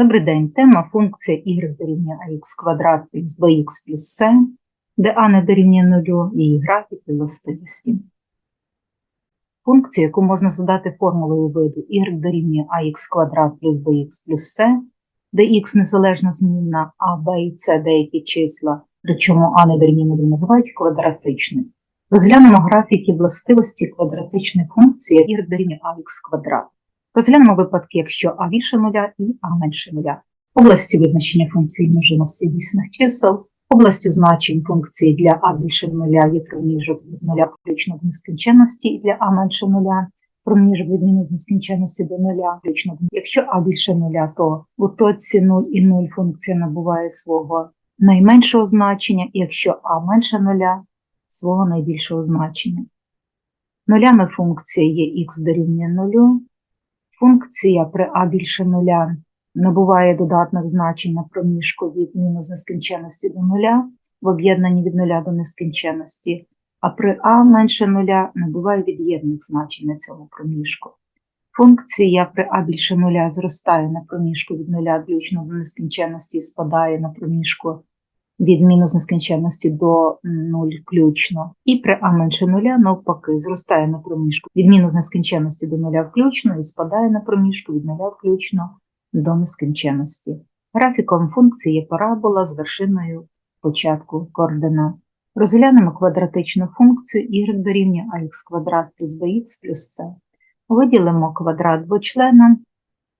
Добрий день. Тема функція y дорівнює ax квадрат плюс bx плюс c, де а не дорівнює нулю, її графік і властивості. Функцію, яку можна задати формулою виду y дорівнює ax квадрат плюс bx плюс c, де x незалежна змінна, а b і c деякі числа, причому а не дорівнює нулю називають квадратичним. Розглянемо графіки властивості квадратичної функції y дорівнює ax квадрат. Розглянемо випадки, якщо а більше нуля і а менше нуля. Областю визначення функції множинності дійсних чисел, областю значень функції для а більше нуля є проміжок від нуля включно до нескінченності і для а менше нуля, проміжок від мінус нескінченності до нуля включно. Якщо а більше нуля, то у точці 0 і 0 функція набуває свого найменшого значення, і якщо а менше нуля, свого найбільшого значення. Нулями функції є х дорівнює нулю, Функція при а більше нуля набуває додатних значень на проміжку від мінус нескінченності до нуля в об'єднанні від нуля до нескінченності, а при а менше нуля набуває від'ємних значень на цьому проміжку. Функція при а більше нуля зростає на проміжку від нуля включно до нескінченності і спадає на проміжку від мінус нескінченності до 0 включно, і при а менше нуля навпаки зростає на проміжку від мінус нескінченності до нуля включно і спадає на проміжку від нуля включно до нескінченності. Графіком функції є парабола з вершиною початку координат. Розглянемо квадратичну функцію y дорівнює ax квадрат плюс bx плюс c. Виділимо квадрат двочлена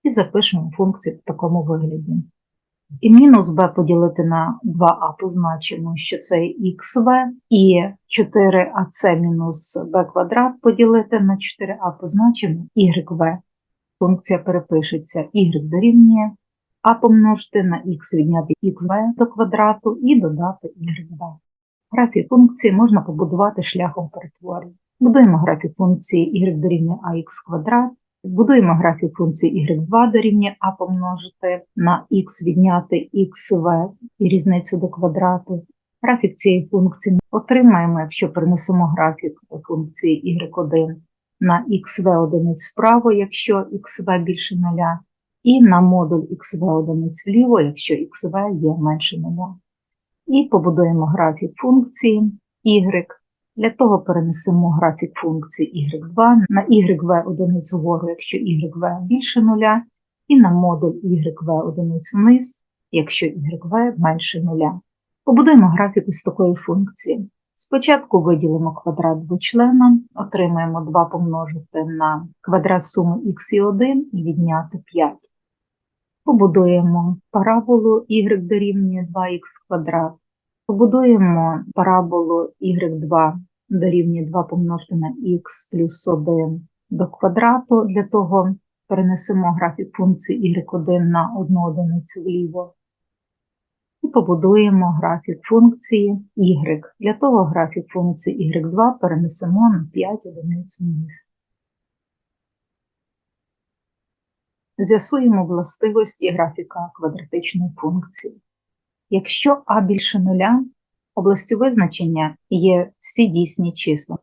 і запишемо функцію в такому вигляді. І мінус b поділити на 2а позначимо, що це xv, і 4ac мінус b квадрат поділити на 4а позначимо yv. Функція перепишеться y дорівнює а помножити на х відняти xv до квадрату і додати yv. Графік функції можна побудувати шляхом перетворення. Будуємо графік функції y дорівнює ax квадрат Будуємо графік функції y2 дорівнює а помножити на х відняти xv і різницю до квадрату. Графік цієї функції ми отримаємо, якщо перенесемо графік функції y1 на xv одиниць вправо, якщо xv більше нуля, і на модуль xv одиниць вліво, якщо xv є менше нуля. І побудуємо графік функції y для того перенесемо графік функції y2 на yv одиницю вгору, якщо yv більше нуля, і на модуль yv одиницю вниз, якщо yv менше нуля. Побудуємо графік із такої функції. Спочатку виділимо квадрат двочлена, отримаємо 2 помножити на квадрат суми х і 1 і відняти 5. Побудуємо параболу y дорівнює 2х квадрат. Побудуємо параболу y2 дорівнює 2 помножити на х плюс 1 до квадрату. Для того перенесемо графік функції y1 на 1 одиницю вліво. І побудуємо графік функції y. Для того графік функції y2 перенесемо на 5 одиниць вниз. З'ясуємо властивості графіка квадратичної функції. Якщо а більше нуля, Областю визначення є всі дійсні числа.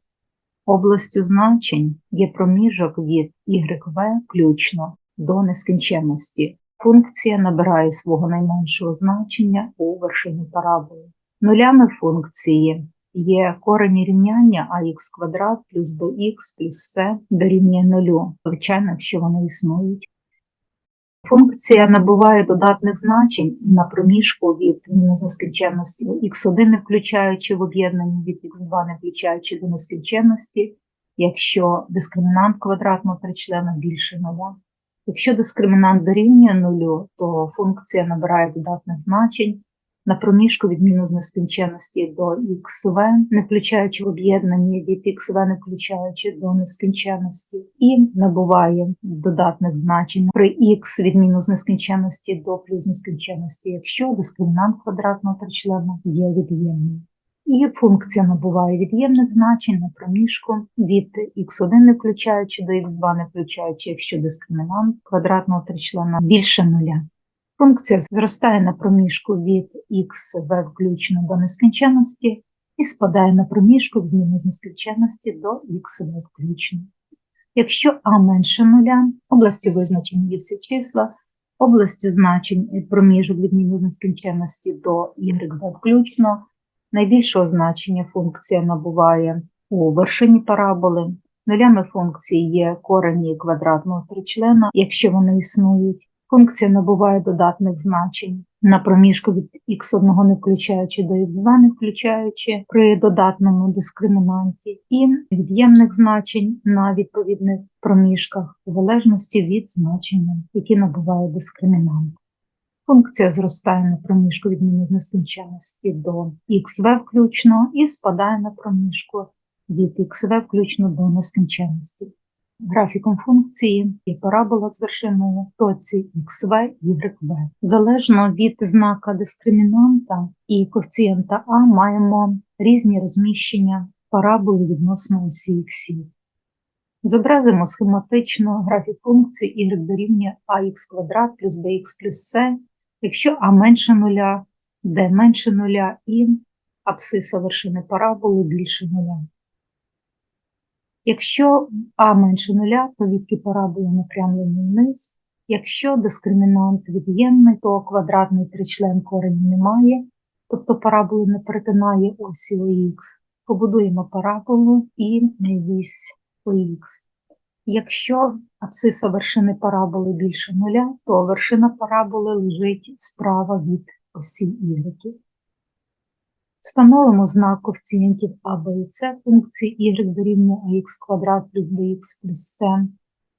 Областю значень є проміжок від YV включно до нескінченності. Функція набирає свого найменшого значення у вершині параболи. Нулями функції є корені рівняння ax квадрат плюс bx плюс c дорівнює нулю, звичайно, якщо вони існують. Функція набуває додатних значень на проміжку від мінус нескінченності x1 не включаючи в об'єднанні від x2 не включаючи до нескінченності, якщо дискримінант квадратного тричлена більше нуля. Якщо дискримінант дорівнює нулю, то функція набирає додатних значень на проміжку від мінус нескінченності до xv, не включаючи в об'єднання від xv, не включаючи до нескінченності, і набуває додатних значень при x від мінус нескінченності до плюс нескінченності, якщо дискримінант квадратного тричлена є від'ємним. І функція набуває від'ємних значень на проміжку від x1 не включаючи до x2 не включаючи, якщо дискримінант квадратного тричлена більше нуля. Функція зростає на проміжку від xv включно до нескінченності і спадає на проміжку від мінус нескінченності до xv включно. Якщо а менше нуля, області визначені є всі числа, Областю значень проміжок від мінус нескінченності до y включно найбільшого значення функція набуває у вершині параболи. Нулями функції є корені квадратного тричлена, якщо вони існують. Функція набуває додатних значень на проміжку від x1 не включаючи до x2 не включаючи при додатному дискримінанті, і від'ємних значень на відповідних проміжках в залежності від значення, які набуває дискримінант. Функція зростає на проміжку від мінус нескінченності до xv включно і спадає на проміжку від xv включно до нескінченності. Графіком функції є парабола з вершиною в точці xv, yv. Залежно від знака дискримінанта і коефіцієнта А маємо різні розміщення параболи відносно осі х. Зобразимо схематично графік функції y дорівнює ax квадрат плюс bx плюс c, якщо а менше нуля, d менше нуля і абсиса вершини параболи більше нуля. Якщо а менше нуля, то відки параболи напрямлені вниз. Якщо дискримінант від'ємний, то квадратний тричлен корені немає, тобто параболи не перетинає осі ОХ. Побудуємо параболу і вісь ОХ. Якщо абсиса вершини параболи більше нуля, то вершина параболи лежить справа від осі Y. Встановимо знак коефіцієнтів А, Б і С функції y дорівнює ax квадрат плюс bx плюс c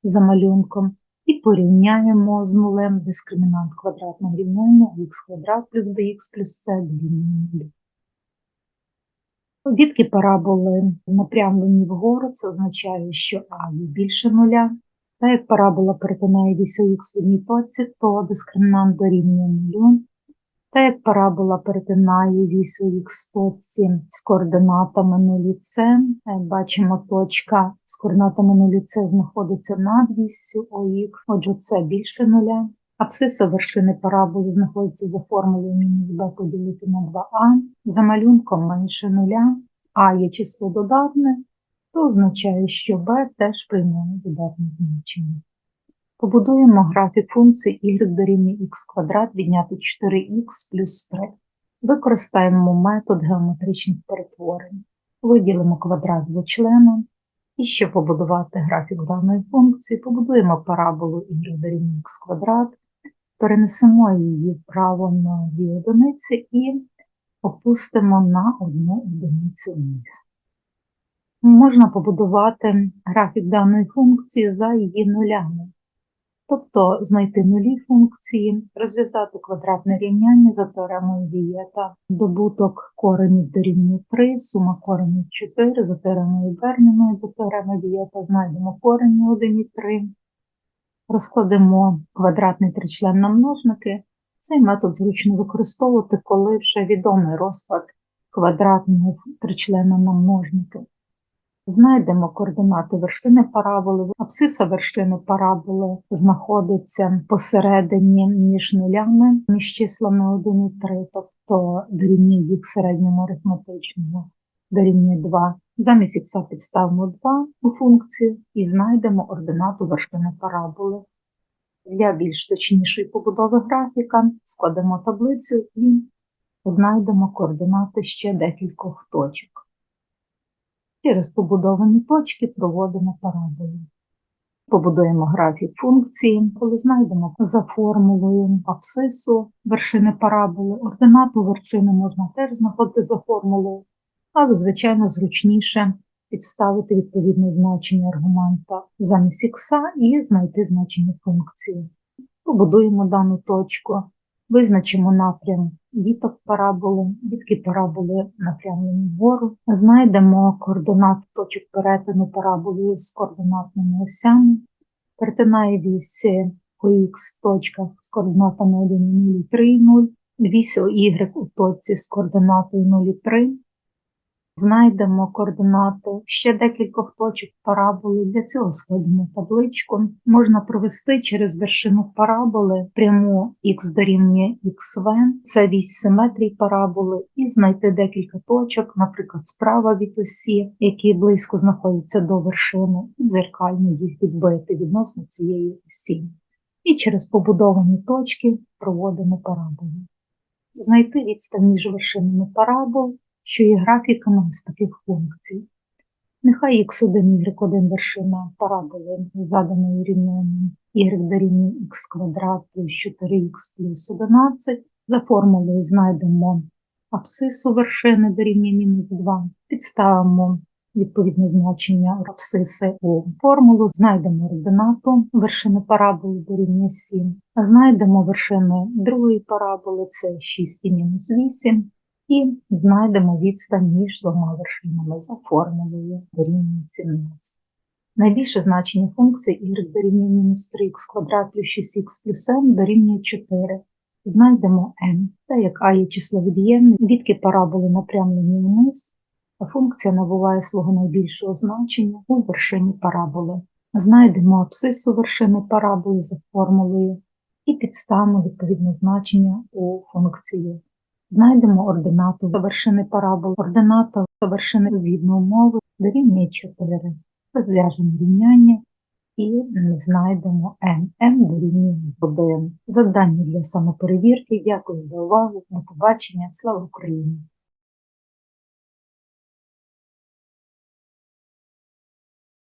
за малюнком і порівняємо з нулем дискримінант квадратного рівняння х квадрат плюс bx плюс c дорівнює 0. Відки параболи напрямлені вгору, це означає, що А є більше нуля. Та як парабола перетинає вісь х в одній точці, то дискримінант дорівнює нулю. Та як парабола перетинає вісь у х точці з координатами 0 С, бачимо, точка з координатами 0 С знаходиться над віссю ОХ, отже, це більше нуля. Абсиса вершини параболи знаходиться за формулою мінус b поділити на 2а, за малюнком менше нуля, а є число додатне, то означає, що b теж приймає додатне значення. Побудуємо графік функції y дорівнює х квадрат відняти 4х плюс 3. Використаємо метод геометричних перетворень. Виділимо квадрат двочлена. І щоб побудувати графік даної функції, побудуємо параболу y дорівнює х квадрат, перенесемо її вправо на дві одиниці і опустимо на одну одиницю вниз. Можна побудувати графік даної функції за її нулями. Тобто знайти нулі функції, розв'язати квадратне рівняння за теоремою Вієта, добуток коренів дорівнює 3, сума коренів 4, за теоремою Берніною, за теоремою Вієта знайдемо корені 1 і 3, розкладемо квадратний тричлен на множники. Цей метод зручно використовувати, коли вже відомий розклад квадратного тричлена на множники. Знайдемо координати вершини параболи. Абсиса вершини параболи знаходиться посередині між нулями, між числами 1 і 3, тобто дорівнює їх середньому арифметичному дорівнює 2. Замість х підставимо 2 у функцію і знайдемо ординату вершини параболи. Для більш точнішої побудови графіка складемо таблицю і знайдемо координати ще декількох точок. Через побудовані точки проводимо параболу. Побудуємо графік функції, коли знайдемо за формулою абсису вершини параболи, ординату вершини можна теж знаходити за формулою, але, звичайно, зручніше підставити відповідне значення аргумента замість х і знайти значення функції. Побудуємо дану точку, визначимо напрям віток параболи, вітки параболи напрямлені вгору. Знайдемо координат точок перетину параболи з координатними осями, перетинає вісь ОХ в точках з координатами 1, 0, 3, 0, вісь Y у точці з координатою 0, 3, Знайдемо координати ще декількох точок параболи. Для цього складемо табличку. Можна провести через вершину параболи пряму х дорівнює xv, це вісь симетрії параболи, і знайти декілька точок, наприклад, справа від осі, які близько знаходяться до вершини, і дзеркально їх відбити відносно цієї осі. і через побудовані точки проводимо параболу. Знайти відстань між вершинами парабол, що є графіками ось таких функцій. Нехай x1 y1 вершина параболи заданої рівнянням y дорівнює x квадрат плюс 4x плюс 11. За формулою знайдемо абсису вершини дорівнює мінус 2. Підставимо відповідне значення абсиси у формулу, знайдемо ординату вершини параболи дорівнює 7, а знайдемо вершини другої параболи, це 6 і мінус 8, і знайдемо відстань між двома вершинами за формулою дорівнює 17. Найбільше значення функції y дорівнює мінус 3х квадрат плюс 6х плюс m дорівнює 4. Знайдемо m, та як а є число від'ємне, відки параболи напрямлені вниз, а функція набуває свого найбільшого значення у вершині параболи. Знайдемо абсису вершини параболи за формулою і підставимо відповідне значення у функцію. Знайдемо ординату вершини параболи. Ордината вершини згідно умови дорівнює 4. Розв'яжемо рівняння і знайдемо n. n дорівнює 1. Завдання для самоперевірки. Дякую за увагу. До побачення. Слава Україні!